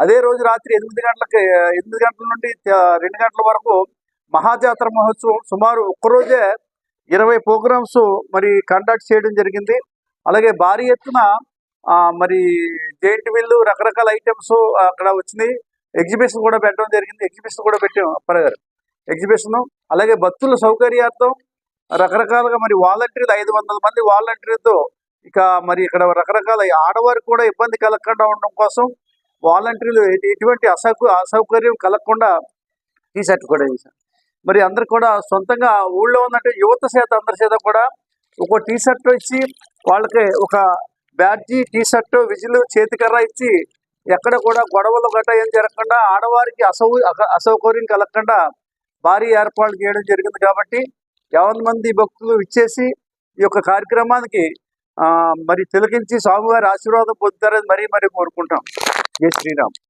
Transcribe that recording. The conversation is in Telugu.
అదే రోజు రాత్రి ఎనిమిది గంటలకి ఎనిమిది గంటల నుండి రెండు గంటల వరకు మహాజాతర మహోత్సవం సుమారు ఒక్కరోజే ఇరవై ప్రోగ్రామ్స్ మరి కండక్ట్ చేయడం జరిగింది. అలాగే భారీ ఎత్తున ఆ, మరి జైంట్ వీళ్ళు రకరకాల ఐటమ్స్ అక్కడ వచ్చినాయి. ఎగ్జిబిషన్ కూడా పెట్టడం జరిగింది. ఎగ్జిబిషన్ కూడా పెట్టాం అప్పారావు ఎగ్జిబిషన్ అలాగే భక్తుల సౌకర్యార్థం రకరకాలుగా మరి వాలంటీర్లు ఐదు వందల మంది వాలంటీర్లతో ఇక మరి ఇక్కడ రకరకాల ఆడవారికి కూడా ఇబ్బంది కలగకుండా ఉండడం కోసం వాలంటీర్లు ఎటువంటి అసౌ అసౌకర్యం కలగకుండా టీ షర్ట్ కూడా చేశారు మరి అందరు కూడా సొంతంగా ఊళ్ళో ఉన్నట్టు యువత చేత అందరి చేత కూడా ఒక టీ షర్ట్ ఇచ్చి వాళ్ళకి ఒక బ్యాడ్జీ టీ షర్ట్ విజిల్ చేతికర్ర ఇచ్చి ఎక్కడ కూడా గొడవలు గట్ట ఏం జరగకుండా ఆడవారికి అసౌ అసౌకర్యం కలగకుండా భారీ ఏర్పాట్లు చేయడం జరిగింది కాబట్టి యావన్ మంది భక్తులు ఇచ్చేసి ఈ యొక్క కార్యక్రమానికి ఆ, మరి తిలకించి స్వామివారి ఆశీర్వాదం పొందుతారని మరీ మరీ కోరుకుంటాం जय श्री राम